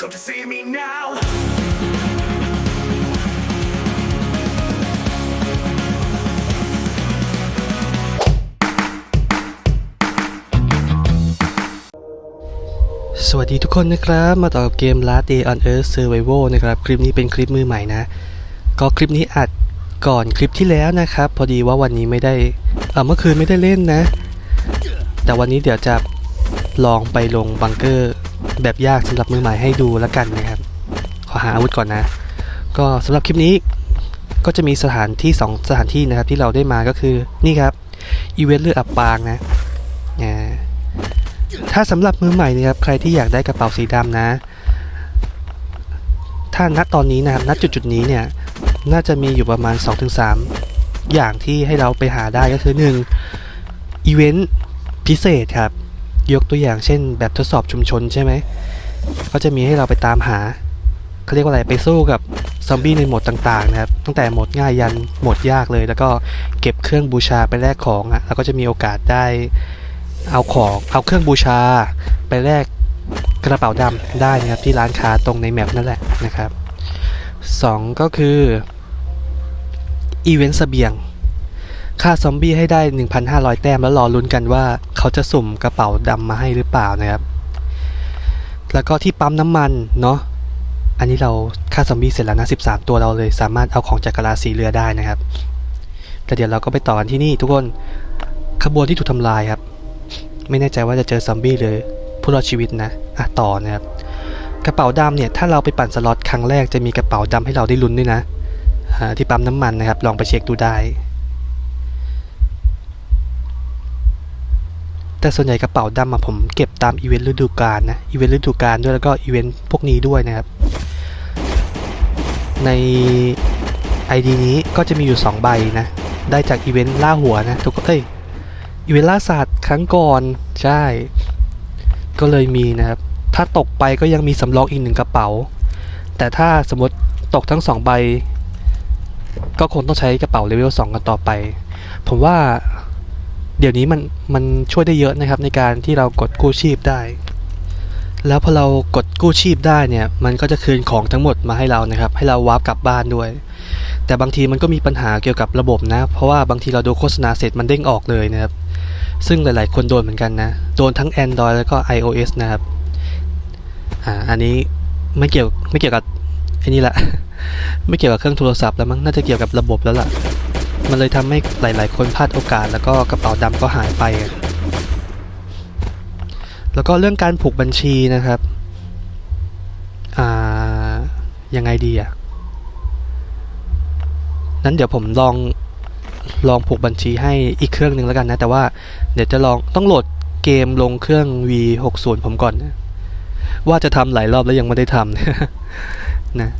Come to see me now. สวัสดีทุกคนนะครับ มาต่อกับเกม Last Day on Earth Survival นะครับ คลิปนี้เป็นคลิปมือใหม่นะ ก็คลิปนี้อัดก่อนคลิปที่แล้วนะครับ พอดีว่าวันนี้ไม่ได้เเมื่อคืนไม่ได้เล่นนะ แต่วันนี้เดี๋ยวจะลองไปลงบังเกอร์ แบบยากสำหรับมือใหม่ให้ดูแล้วกันนะครับ ขอหาอาวุธก่อนนะ ก็สำหรับคลิปนี้ก็จะมีสถานที่ 2 สถานที่นะครับที่เราได้มาก็คือนี่ครับอีเวนต์เลือดอับปางนะถ้าสำหรับมือใหม่นะครับใครที่อยากได้กระเป๋าสีดำนะ ถ้าณตอนนี้นะครับณจุดจุดนี้เนี่ยน่าจะมีอยู่ประมาณ 2-3 อย่างที่ให้เราไปหาได้ก็คือ 1. อีเวนต์พิเศษครับ ยกตัวอย่างเช่น แบบทดสอบชุมชนใช่ไหมก็จะมีให้เราไปตามหาเขาเรียกว่าอะไรไปสู้กับซอมบี้ในโหมดต่างๆนะครับตั้งแต่โหมดง่ายยันโหมดยากเลย แล้วก็เก็บเครื่องบูชาไปแลกของอะแล้วก็จะมีโอกาสได้เอาของเอาเครื่องบูชาไปแลกกระเป๋าดำได้นะครับที่ร้านค้าตรงในแมปนั่นแหละนะครับสองก็คืออีเวนต์เสบียงฆ่าซอมบี้ให้ได้ 1,500 แต้มแล้วรอลุ้นกันว่า เขาจะสุ่มกระเป๋าดำมาให้หรือเปล่านะครับ แล้วก็ที่ปั๊มน้ำมันเนาะอันนี้เราฆ่าซอมบี้เสร็จแล้วนะ 13 ตัวเราเลยสามารถเอาของจากกะลาสีเรือได้นะครับแต่เดี๋ยวเราก็ไปต่อกันที่นี่ทุกคนขบวนที่ถูกทำลายครับ ไม่แน่ใจว่าจะเจอซอมบี้หรือผู้รอดชีวิตนะอะต่อนะครับกระเป๋าดำเนี่ยถ้าเราไปปั่นสล็อตครั้งแรกจะมีกระเป๋าดำให้เราได้ลุ้นด้วยนะที่ปั๊มน้ำมันนะครับ ลองไปเช็คดูได้ แต่ส่วนใหญ่กระเป๋าดำอะผมเก็บตามอีเวนต์ฤดูกาลนะอีเวนต์ฤดูกาลด้วยแล้วก็อีเวนต์พวกนี้ด้วยนะครับ ใน ID นี้ก็จะมีอยู่ 2 ใบนะ ได้จากอีเวนต์ล่าหัวนะทุกคนเอ้ยอีเวนต์ล่าสัตว์ครั้งก่อนใช่ ก็เลยมีนะครับ ถ้าตกไปก็ยังมีสำรองอีกหนึ่งกระเป๋า แต่ถ้าสมมติตกทั้งสองใบ ก็คงต้องใช้กระเป๋าเลเวล2กันต่อไป ผมว่า เดี๋ยวนี้มันมันช่วยได้เยอะนะครับในการที่เรากดกู้ชีพได้ แล้วพอเรากดกู้ชีพได้เนี่ยมันก็จะคืนของทั้งหมดมาให้เรานะครับ ให้เราวาร์ปกลับบ้านด้วย แต่บางทีมันก็มีปัญหาเกี่ยวกับระบบนะ เพราะว่าบางทีเราดูโฆษณาเสร็จมันเด้งออกเลยนะครับ ซึ่งหลาย ๆ คนโดนเหมือนกันนะ โดนทั้ง Android แล้วก็ iOS นะครับอ่าอันนี้ไม่เกี่ยวไม่เกี่ยวกับไอ้นี่ละ ไม่เกี่ยวกับเครื่องโทรศัพท์แล้วมั้งน่าจะเกี่ยวกับระบบแล้วล่ะ มันเลยทำให้หลาย ๆ คนพลาดโอกาสแล้วก็กระเป๋าดำก็หายไป แล้วก็เรื่องการผูกบัญชีนะครับอ่ายังไงดีอะนั้นเดี๋ยวผมลองลองผูกบัญชีให้อีกเครื่องหนึ่งแล้วกันนะ แต่ว่าเดี๋ยวจะลองต้องโหลดเกมลงเครื่อง V60 ผมก่อนนะว่าจะทำหลายรอบแล้วยังไม่ได้ทำนะ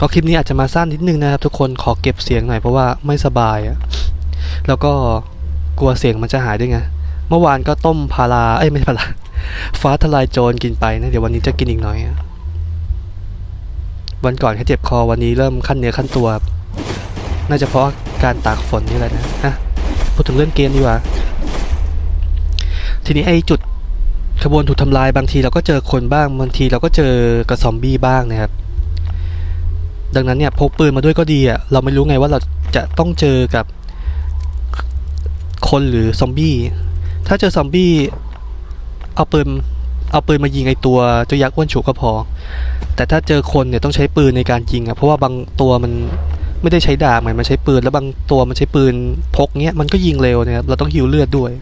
ก็คลิปนี้อาจจะมาสั้นนิดนึงนะครับ ทุกคนขอเก็บเสียงหน่อยเพราะว่าไม่สบายอะแล้วก็กลัวเสียงมันจะหายด้วยไง เมื่อวานก็ต้มพาราเอ้ยไม่พาราฟ้าทลายโจรกินไปนะเดี๋ยววันนี้จะกินอีกหน่อยวันก่อนแค่เจ็บคอวันนี้เริ่มขั้นเนื้อขั้นตัว น่าจะเพราะการตากฝนนี่แหละนะอะพูดถึงเรื่องเกมดีกว่า ทีนี้ไอ้จุดขบวนถูกทำลายบางทีเราก็เจอคนบ้างบางทีเราก็เจอกระซอมบี้บ้างนะครับ ดังนั้นเนี่ยพกปืนมาด้วยก็ดีอะเราไม่รู้ไงว่าเราจะต้องเจอกับคนหรือซอมบี้ถ้าเจอซอมบี้เอาปืนเอาปืนมายิงไอตัวเจ้ายักษ์อ้วนฉุกก็พอ แต่ถ้าเจอคนเนี่ยต้องใช้ปืนในการยิงอะเพราะว่าบางตัวมันไม่ได้ใช้ดาบเหมือนมันใช้ปืน แล้วบางตัวมันใช้ปืนพกเนี้ยมันก็ยิงเร็วนะครับเราต้องฮิวเลือดด้วย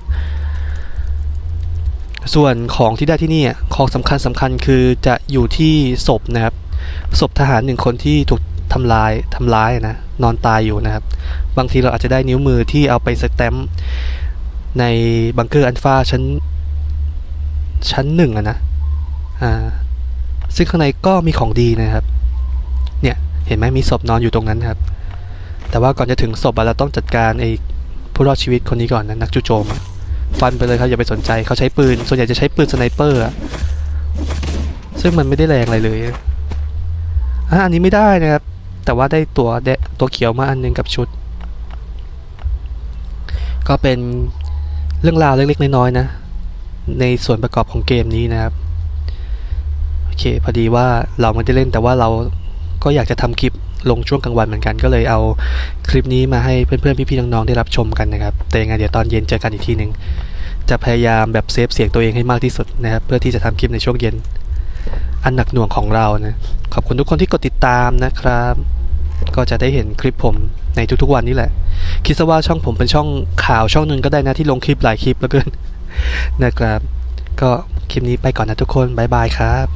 ส่วนของที่ได้ที่นี่อะของสำคัญสำคัญคือจะอยู่ที่ศพนะครับ ศพทหารหนึ่งคนที่ถูกทำลายทำร้ายนะนอนตายอยู่นะครับ บางทีเราอาจจะได้นิ้วมือที่เอาไปสแตมป์ในบังเกอร์อันฟาชั้น ชั้นหนึ่งอะนะอ่าซึ่งข้างในก็มีของดีนะครับ เนี่ยเห็นไหมมีศพนอนอยู่ตรงนั้นครับ แต่ว่าก่อนจะถึงศพเราต้องจัดการไอ้ผู้รอดชีวิตคนนี้ก่อนนะนักจู่โจมฟันไปเลยครับอย่าไปสนใจเขาใช้ปืน ส่วนใหญ่จะใช้ปืนสไนเปอร์อะซึ่งมันไม่ได้แรงอะไรเลย อันนี้ไม่ได้นะครับ แต่ว่าได้ตัวแดตัวเขียวมาอันหนึงกับชุด ก็เป็นเรื่องราวเล็กๆน้อยๆนะ ในส่วนประกอบของเกมนี้นะครับ โอเค พอดีว่าเราไม่ได้เล่นแต่ว่าเราก็อยากจะทำคลิปลงช่วงกลางวันเหมือนกันก็เลยเอาคลิปนี้มาให้เพื่อนๆ พี่ๆ น้องๆ ได้รับชมกันนะครับ แต่ยังไงเดี๋ยวตอนเย็นเจอกันอีกทีหนึ่งจะพยายามแบบเซฟเสียงตัวเองให้มากที่สุดนะครับ เพื่อที่จะทำคลิปในช่วงเย็น อันหนักหน่วงของเรานะขอบคุณทุกคนที่กดติดตามนะครับ ก็จะได้เห็นคลิปผมในทุกๆวันนี่แหละ คิดซะว่าช่องผมเป็นช่องข่าวช่องหนึ่งก็ได้นะที่ลงคลิปหลายคลิปแล้วกันนะครับ ก็คลิปนี้ไปก่อนนะทุกคนบายบายครับ